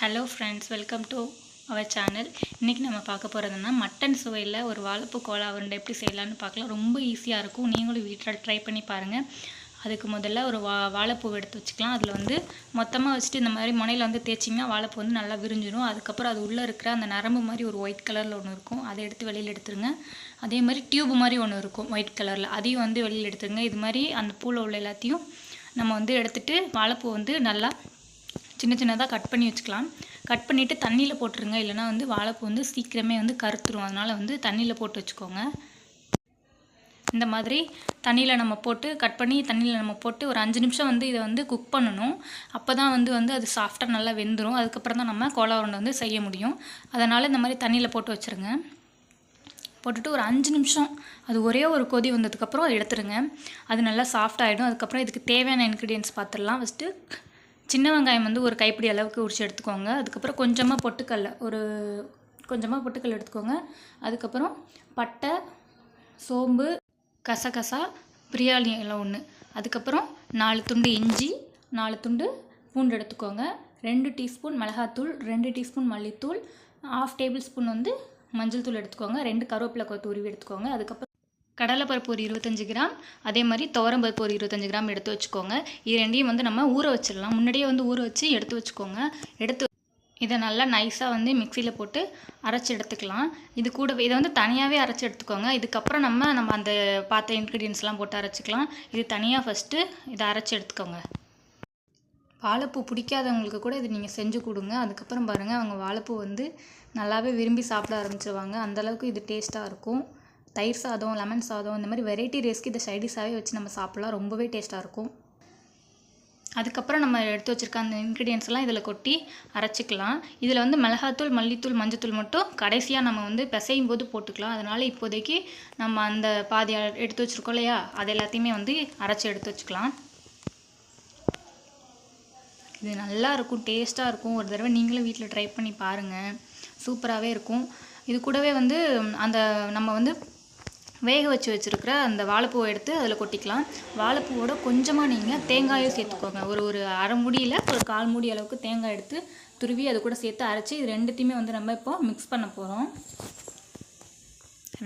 Hello friends welcome to our channel இன்றைக்கி நம்ம பார்க்க போகிறதுனா மட்டன் சுவையில் ஒரு வாழைப்பூ கோலா உருண்டை எப்படி செய்யலான்னு பார்க்கலாம். ரொம்ப ஈஸியாக இருக்கும். நீங்களும் வீட்டில் ட்ரை பண்ணி பாருங்கள் அதுக்கு முதல்ல ஒரு வா வாழைப்பூ எடுத்து வச்சுக்கலாம். அதில் வந்து மொத்தமாக வச்சுட்டு இந்த மாதிரி முனையில் வந்து தேய்ச்சிங்கன்னா வாழைப்பூ வந்து நல்லா விரிஞ்சிடும். அதுக்கப்புறம் அது உள்ளே இருக்கிற அந்த நரம்பு மாதிரி ஒரு ஒயிட் கலரில் ஒன்று இருக்கும். அதை எடுத்து வெளியில் எடுத்துருங்க. அதே மாதிரி டியூப் மாதிரி ஒன்று இருக்கும் ஒயிட் கலரில் அதையும் வந்து வெளியில் எடுத்துருங்க. இது மாதிரி அந்த பூவில் உள்ள எல்லாத்தையும் நம்ம வந்து எடுத்துகிட்டு வாழைப்பூ வந்து நல்லா சின்ன சின்னதாக கட் பண்ணி வச்சுக்கலாம். கட் பண்ணிவிட்டு தண்ணியில் போட்டுருங்க. இல்லைனா வந்து வாழைப்பூ வந்து சீக்கிரமே வந்து கருத்துரும். அதனால் வந்து தண்ணியில் போட்டு வச்சுக்கோங்க. இந்த மாதிரி தண்ணியில் நம்ம போட்டு கட் பண்ணி தண்ணியில் நம்ம போட்டு ஒரு அஞ்சு நிமிஷம் வந்து இதை வந்து குக் பண்ணணும். அப்போ தான் வந்து வந்து அது சாஃப்டாக நல்லா வெந்துடும் அதுக்கப்புறம் தான் நம்ம கோலா உருண்டை வந்து செய்ய முடியும். அதனால் இந்த மாதிரி தண்ணியில் போட்டு வச்சுருங்க. போட்டுட்டு ஒரு அஞ்சு நிமிஷம் அது ஒரே ஒரு கொதி வந்ததுக்கப்புறம் எடுத்துருங்க. அது நல்லா சாஃப்ட் ஆகிடும் அதுக்கப்புறம் இதுக்கு தேவையான இன்க்ரீடியன்ஸ் பார்த்துடலாம் ஃபஸ்ட்டு சின்ன வெங்காயம் வந்து ஒரு கைப்பிடி அளவுக்கு உரிச்சு எடுத்துக்கோங்க. அதுக்கப்புறம் கொஞ்சமாக பொட்டுக்கல்ல ஒரு கொஞ்சமாக பொட்டுக்கல்ல எடுத்துக்கோங்க. அதுக்கப்புறம் பட்டை சோம்பு கசகசா பிரியாணி எல்லாம் ஒன்று அதுக்கப்புறம் நாலு துண்டு இஞ்சி நாலு துண்டு பூண்டு எடுத்துக்கோங்க. ரெண்டு டீஸ்பூன் மிளகாத்தூள் ரெண்டு டீஸ்பூன் மல்லித்தூள் ஆஃப் டேபிள் ஸ்பூன் வந்து மஞ்சள் தூள் எடுத்துக்கோங்க. ரெண்டு கருவேப்பிலை கொத்து உருவி எடுத்துக்கோங்க. அதுக்கப்புறம் கடலைப்பருப்பு ஒரு இருபத்தஞ்சி கிராம் அதே மாதிரி துவரம்பருப்பு ஒரு இருபத்தஞ்சி கிராம் எடுத்து வச்சுக்கோங்க. இது ரெண்டையும் வந்து நம்ம ஊற வச்சிடலாம். முன்னாடியே வந்து ஊற வச்சு எடுத்து வச்சுக்கோங்க. எடுத்து இதை நல்லா நைஸாக வந்து மிக்சியில் போட்டு அரைச்சி எடுத்துக்கலாம். இது கூட இதை வந்து தனியாகவே அரைச்சி எடுத்துக்கோங்க. இதுக்கப்புறம் நம்ம நம்ம அந்த பார்த்த இன்க்ரீடியன்ஸ்லாம் போட்டு அரைச்சிக்கலாம். இது தனியாக ஃபஸ்ட்டு இதை அரைச்சி எடுத்துக்கோங்க. வாழைப்பூ பிடிக்காதவங்களுக்கு கூட இது நீங்கள் செஞ்சு கொடுங்க. அதுக்கப்புறம் பாருங்கள் அவங்க வாழைப்பூ வந்து நல்லாவே விரும்பி சாப்பிட ஆரம்பிச்சிருவாங்க. அந்தளவுக்கு இது டேஸ்ட்டாக இருக்கும். தயிர் சாதம் லெமன் சாதம் இந்த மாதிரி வெரைட்டி ரைஸ்க்கு இதை சைடிஷாகவே வச்சு நம்ம சாப்பிட்லாம். ரொம்பவே டேஸ்ட்டாக இருக்கும். அதுக்கப்புறம் நம்ம எடுத்து வச்சுருக்க அந்த இன்க்ரீடியன்ஸ் எல்லாம் இதில் கொட்டி அரைச்சிக்கலாம். இதில் வந்து மிளகாத்தூள் மல்லித்தூள் மஞ்சத்தூள் மட்டும் கடைசியாக நம்ம வந்து பிசையும் போது போட்டுக்கலாம். அதனால் இப்போதைக்கு நம்ம அந்த பாதி எடுத்து வச்சுருக்கோம் இல்லையா? அது எல்லாத்தையுமே வந்து அரைச்சி எடுத்து வச்சுக்கலாம். இது நல்லா இருக்கும். டேஸ்ட்டாக இருக்கும். ஒரு தடவை நீங்களும் வீட்டில் ட்ரை பண்ணி பாருங்கள் சூப்பராகவே இருக்கும். இது கூடவே வந்து அந்த நம்ம வந்து வேக வச்சு வச்சுருக்கிற அந்த வாழைப்பூவை எடுத்து அதில் கொட்டிக்கலாம். வாழைப்பூவோட கொஞ்சமாக நீங்கள் தேங்காயும் சேர்த்துக்கோங்க. ஒரு ஒரு அரை முடியில் ஒரு கால் மூடி அளவுக்கு தேங்காய் எடுத்து துருவி அது கூட சேர்த்து அரைச்சி இது ரெண்டுத்தையுமே வந்து நம்ம இப்போ மிக்ஸ் பண்ண போகிறோம்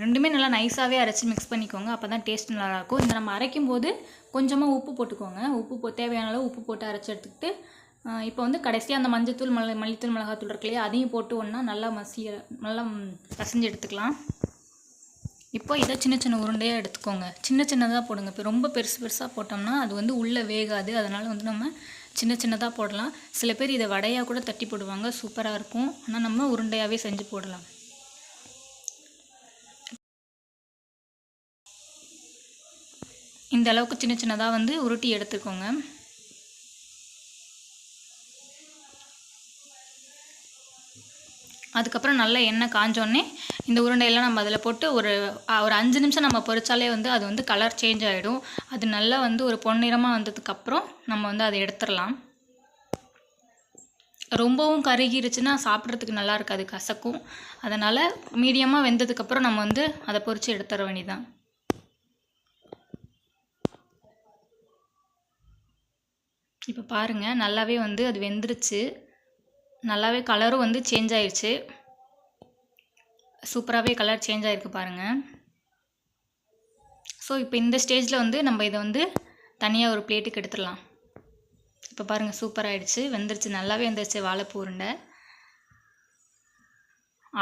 ரெண்டுமே நல்லா நைஸாகவே அரைச்சி மிக்ஸ் பண்ணிக்கோங்க. அப்போ தான் டேஸ்ட் நல்லாயிருக்கும். இந்த நம்ம அரைக்கும் போது கொஞ்சமாக உப்பு போட்டுக்கோங்க. உப்பு போ தேவையான அளவு உப்பு போட்டு அரைச்சி எடுத்துக்கிட்டு இப்போ வந்து கடைசியாக அந்த மஞ்சத்தூள் மல்லித்தூள் மிளகாத்தூள் இருக்கு இல்லையா அதையும் போட்டு ஒன்றா நல்லா மசிய நல்லா பசஞ்சு எடுத்துக்கலாம். இப்போ இதை சின்ன சின்ன உருண்டையாக எடுத்துக்கோங்க. சின்ன சின்னதாக போடுங்க. இப்போ ரொம்ப பெருசு பெருசாக போட்டோம்னா அது வந்து உள்ளே வேகாது. அதனால் வந்து நம்ம சின்ன சின்னதாக போடலாம். சில பேர் இதை வடையாக கூட தட்டி போடுவாங்க. சூப்பராக இருக்கும். ஆனால் நம்ம உருண்டையாகவே செஞ்சு போடலாம். இந்த அளவுக்கு சின்ன சின்னதாக வந்து உருட்டி எடுத்துக்கோங்க. அதுக்கப்புறம் நல்லா எண்ணெய் காஞ்சோடனே இந்த உருண்டையெல்லாம் நம்ம அதில் போட்டு ஒரு ஒரு அஞ்சு நிமிஷம் நம்ம பொரிச்சாலே வந்து அது வந்து கலர் சேஞ்ச் ஆகிடும் அது நல்லா வந்து ஒரு பொன்னிறமாக வந்ததுக்கப்புறம் நம்ம வந்து அதை எடுத்துடலாம். ரொம்பவும் கருகிருச்சுன்னா சாப்பிட்றதுக்கு நல்லா இருக்காது கசக்கும். அதனால் மீடியமாக வெந்ததுக்கப்புறம் நம்ம வந்து அதை பொறிச்சு எடுத்துட வேண்டியதான் இப்போ பாருங்கள் நல்லாவே வந்து அது வெந்துருச்சு. நல்லாவே கலரும் வந்து சேஞ்ச் ஆயிடுச்சு சூப்பராகவே கலர் சேஞ்ச் ஆகிருக்கு பாருங்கள் ஸோ இப்போ இந்த ஸ்டேஜில் வந்து நம்ம இதை வந்து தனியாக ஒரு பிளேட்டுக்கு எடுத்துடலாம். இப்போ பாருங்கள் சூப்பர் ஆகிடுச்சு வெந்துருச்சு. நல்லாவே வெந்துருச்சு வாழைப்பூ உருண்டை.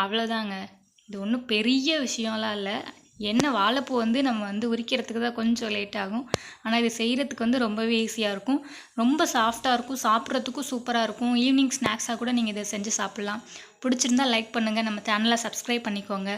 அவ்வளோதாங்க இது ஒன்றும் பெரிய விஷயம்லாம் இல்லை. என்ன வாழைப்பூ வந்து நம்ம வந்து உரிக்கிறதுக்கு தான் கொஞ்சம் லேட் ஆகும். ஆனால் இது செய்கிறதுக்கு வந்து ரொம்பவே ஈஸியாக இருக்கும். ரொம்ப சாஃப்டாக இருக்கும். சாப்பிட்றதுக்கும் சூப்பராக இருக்கும். ஈவினிங் ஸ்நாக்ஸாக கூட நீங்கள் இதை செஞ்சு சாப்பிட்லாம். பிடிச்சிருந்தா லைக் பண்ணுங்கள் நம்ம சேனலை சப்ஸ்கிரைப் பண்ணிக்கோங்க.